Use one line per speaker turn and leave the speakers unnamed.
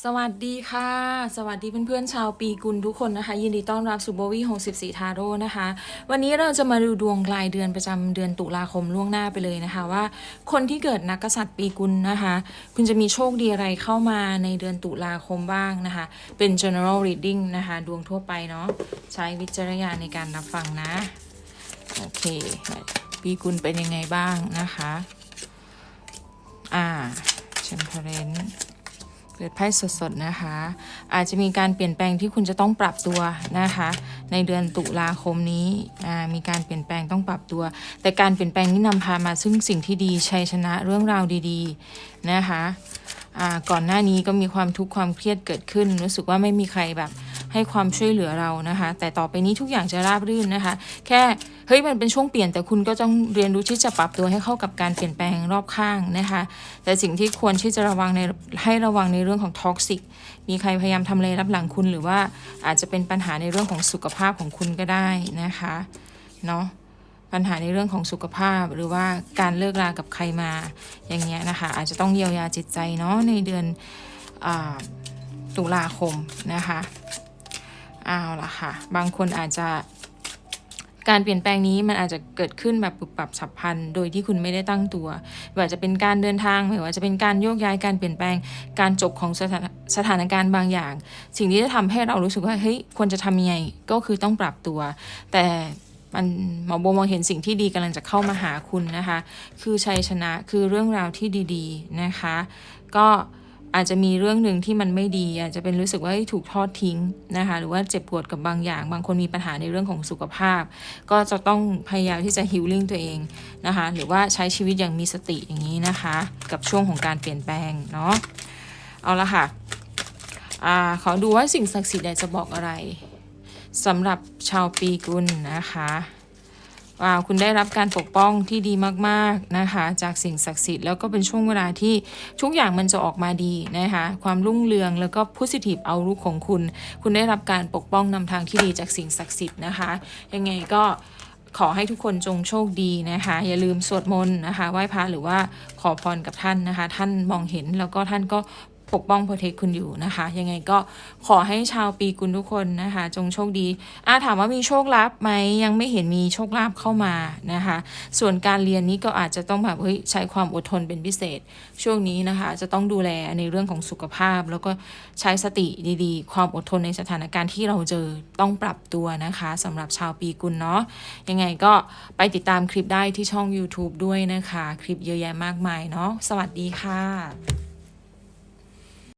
สวัสดีค่ะ สวัสดีเพื่อนๆชาวปีกุลทุกคนนะคะ ยินดีต้อนรับสู่โบวี่64 ทาโร่นะคะ วันนี้เราจะมาดูดวงรายเดือนประจำเดือนตุลาคมล่วงหน้าไปเลยนะคะว่า คนที่เกิดนักกษัตริย์ปีกุลนะคะ คุณจะมีโชคดีอะไรเข้ามาในเดือนตุลาคมบ้างนะคะ เป็น general reading นะคะ ดวงทั่วไปเนาะใช้วิจารณญาณในการรับฟังนะ โอเค ปีกุลเป็นยังไงบ้างนะคะ อ่า temperance เปิดไพ่สดๆนะคะ อาจจะมีการเปลี่ยนแปลงที่คุณจะต้องปรับตัวนะคะ ในเดือนตุลาคมนี้มีการเปลี่ยนแปลงต้องปรับตัว แต่การเปลี่ยนแปลงนี้นำพามาซึ่งสิ่งที่ดีชัยชนะเรื่องราวดีๆนะคะก่อนหน้านี้ก็มีความทุกข์ความเครียดเกิดขึ้น รู้สึกว่าไม่มีใครแบบ ให้ความช่วยเหลือเรานะคะ แต่ต่อไปนี้ทุกอย่างจะราบรื่นนะคะ แค่เฮ้ยมันเป็นช่วงเปลี่ยนแต่คุณก็ต้องเรียนรู้ที่จะปรับตัวให้เข้ากับการเปลี่ยนแปลงรอบข้างนะคะ แต่สิ่งที่ควรที่จะระวังในให้ระวังในเรื่องของท็อกซิกมีใครพยายามทำอะไรรับหลังคุณหรือว่าอาจจะเป็นปัญหาในเรื่องของสุขภาพของคุณก็ได้นะคะเนาะปัญหาในเรื่องของสุขภาพหรือว่าการเลิกรากับใครมาอย่างเงี้ยนะคะ อาจจะต้องเยียวยาจิตใจเนาะในเดือนอตุลาคมนะคะ เอาละค่ะ บางคนอาจจะ การเปลี่ยนแปลงนี้มันอาจจะเกิดขึ้นแบบปุบปับฉับพลัน โดยที่คุณไม่ได้ตั้งตัวไม่ว่าจะเป็นการเดินทางไม่ว่าจะเป็นการโยกย้ายการเปลี่ยนแปลง การจบของสถานสถานการณ์บางอย่าง สิ่งที่จะทำให้เรารู้สึกว่าเฮ้ยควรจะทำยังไงก็คือต้องปรับตัว แต่มันหมอโบมองเห็นสิ่งที่ดีกำลังจะเข้ามาหาคุณนะคะ คือชัยชนะคือเรื่องราวที่ดี ๆนะคะ ก็ อาจจะมีเรื่องหนึ่งที่มันไม่ดี อาจจะเป็นรู้สึกว่าถูกทอดทิ้งนะคะหรือว่าเจ็บปวดกับบางอย่าง บางคนมีปัญหาในเรื่องของสุขภาพ ก็จะต้องพยายามที่จะฮิลลิ่งตัวเองนะคะหรือว่าใช้ชีวิตอย่างมีสติอย่างนี้นะคะ กับช่วงของการเปลี่ยนแปลงเนาะเอาละค่ะอ่าขอดูว่าสิ่งศักดิ์สิทธิ์อยากจะบอกอะไรสำหรับชาวปีกุลนะคะ ว้าวคุณได้รับการปกป้องที่ดีมากๆนะคะ จากสิ่งศักดิ์สิทธิ์แล้วก็เป็นช่วงเวลาที่ทุกอย่างมันจะออกมาดีนะคะ ความรุ่งเรืองแล้วก็ positive เอารุกของคุณ คุณได้รับการปกป้องนำทางที่ดีจากสิ่งศักดิ์สิทธิ์นะคะ ยังไงก็ขอให้ทุกคนจงโชคดีนะคะ อย่าลืมสวดมนต์นะคะไหว้พระหรือว่าขอพรกับท่านนะคะ ท่านมองเห็นแล้วก็ท่านก็ ปกป้องโปรเทคคุณอยู่นะคะ ยังไงก็ขอให้ชาวปีกุลทุกคนนะคะ จงโชคดีอาถามว่ามีโชคลาภไหมยังไม่เห็นมีโชคลาภเข้ามานะคะ ส่วนการเรียนนี้ก็อาจจะต้องแบบเฮ้ยใช้ความอดทนเป็นพิเศษ ช่วงนี้นะคะ จะต้องดูแลในเรื่องของสุขภาพ แล้วก็ใช้สติดีๆ ความอดทนในสถานการณ์ที่เราเจอต้องปรับตัวนะคะสำหรับชาวปีกุลเนาะยังไงก็ไปติดตามคลิปได้ที่ช่อง YouTube ด้วยนะคะ คลิปเยอะแยะมากมายเนาะสวัสดีค่ะ